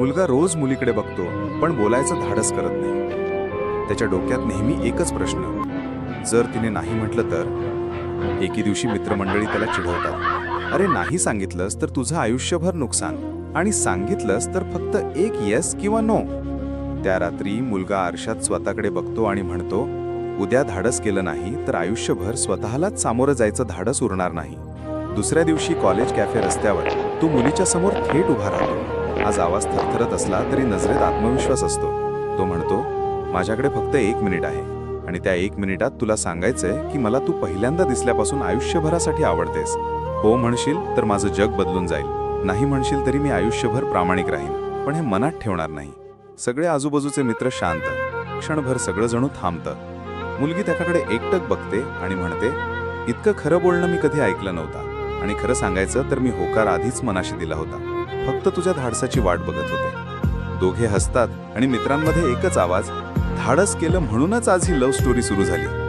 मुलगा रोज मुलीकडे बघतो पण बोलायचं धाडस करत नाही. त्याच्या डोक्यात नेहमी एकच प्रश्न. जर तिने नाही म्हटलं तर? एके दिवशी मित्रमंडळी त्याला चिडवतात. अरे नाही सांगितलंस तर तुझं आयुष्यभर नुकसान. आणि सांगितलंस तर फक्त एक येस किंवा नो त्या रात्री मुलगा आरशात स्वतःकडे बघतो आणि म्हणतो उद्या धाडस केलं नाही तर आयुष्यभर स्वतःलाच सामोरं जायचं धाडस उरणार नाही. दुसऱ्या दिवशी कॉलेज कॅफे रस्त्यावर तो मुलीच्या समोर थेट उभा राहतो. आज आवाज थरथरत असला तरी नजरेत आत्मविश्वास असतो. तो म्हणतो माझ्याकडे फक्त एक मिनिट आहे आणि त्या एक मिनिटात तुला सांगायचंय की मला तू पहिल्यांदा दिसल्यापासून आयुष्यभरासाठी आवडतेस. हो म्हणशील तर माझं जग बदलून जाईल. नाही म्हणशील तरी मी आयुष्यभर प्रामाणिक राहीन. पण हे मनात ठेवणार नाही. सगळे आजूबाजूचे मित्र शांत. क्षणभर सगळं जणू थांबतं. मुलगी त्याच्याकडे एकटक बघते आणि म्हणते इतकं खरं बोलणं मी कधी ऐकलं नव्हता. आणि खरं सांगायचं तर मी होकार आधीच मनाशी दिला होता. फक्त तुझ्या धाडसाची वाट बघत होते. दोघे हसतात आणि मित्रांमध्ये एकच आवाज धाडस केलं म्हणूनच आज ही लव्ह स्टोरी सुरू झाली.